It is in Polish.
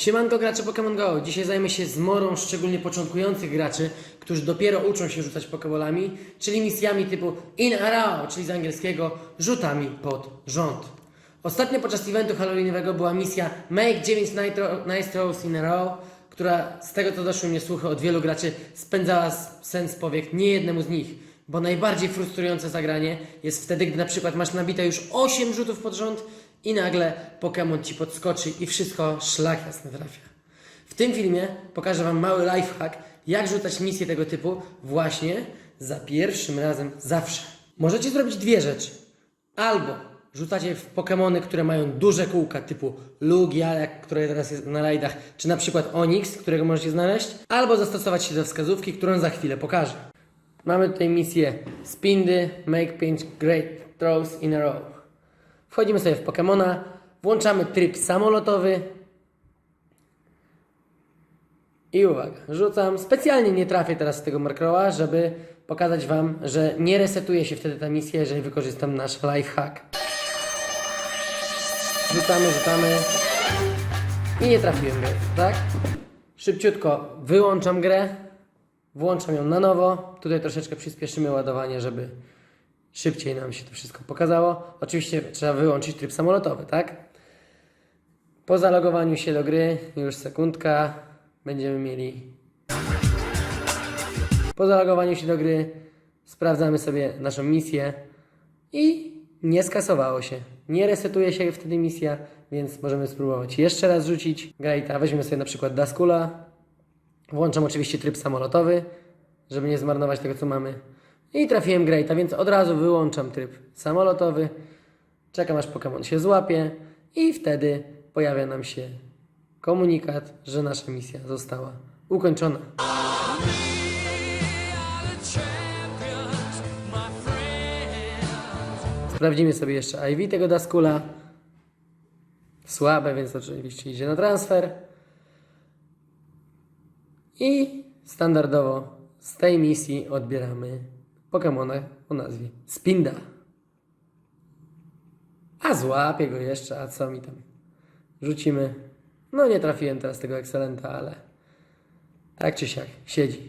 Siemanko gracze Pokémon Go! Dzisiaj zajmę się zmorą szczególnie początkujących graczy, którzy dopiero uczą się rzucać pokebolami, czyli misjami typu in a row, czyli z angielskiego rzutami pod rząd. Ostatnio podczas eventu halloweenowego była misja Make 9 nitro, Nice Throws in a Row, która z tego co doszły mnie słuchy od wielu graczy spędzała s- sen z powiek nie jednemu z nich, bo najbardziej frustrujące zagranie jest wtedy, gdy na przykład masz nabite już 8 rzutów pod rząd i nagle Pokémon ci podskoczy i wszystko szlak jasny trafia. W tym filmie pokażę Wam mały lifehack, jak rzucać misje tego typu właśnie za pierwszym razem zawsze. Możecie zrobić dwie rzeczy. Albo rzucacie w Pokémony, które mają duże kółka typu Lugia, które teraz jest na rajdach, czy na przykład Onix, którego możecie znaleźć, albo zastosować się do wskazówki, którą za chwilę pokażę. Mamy tutaj misję Spindy, Make 5 Great Throws in a Row. Wchodzimy sobie w Pokemona, włączamy tryb samolotowy i uwaga, rzucam. Specjalnie nie trafię teraz w tego Markroa, żeby pokazać Wam, że nie resetuje się wtedy ta misja, jeżeli wykorzystam nasz lifehack. Rzucamy, rzucamy i nie trafiłem go, tak? Szybciutko wyłączam grę, włączam ją na nowo. Tutaj troszeczkę przyspieszymy ładowanie, żeby szybciej nam się to wszystko pokazało. Oczywiście trzeba wyłączyć tryb samolotowy, tak? Po zalogowaniu się do gry, już sekundka, będziemy mieli. Po zalogowaniu się do gry sprawdzamy sobie naszą misję i nie skasowało się. Nie resetuje się wtedy misja, więc możemy spróbować jeszcze raz rzucić. Greata, weźmiemy sobie na przykład Daskula. Włączam oczywiście tryb samolotowy, żeby nie zmarnować tego, co mamy. I trafiłem Greata, więc od razu wyłączam tryb samolotowy. Czekam aż Pokémon się złapie i wtedy pojawia nam się komunikat, że nasza misja została ukończona. Sprawdzimy sobie jeszcze IV tego Daskula. Słabe, więc oczywiście idzie na transfer. I standardowo z tej misji odbieramy Pokemona o nazwie Spinda. A złapię go jeszcze, a co mi tam? Rzucimy. No nie trafiłem teraz tego Excelenta, ale tak czy siak siedzi.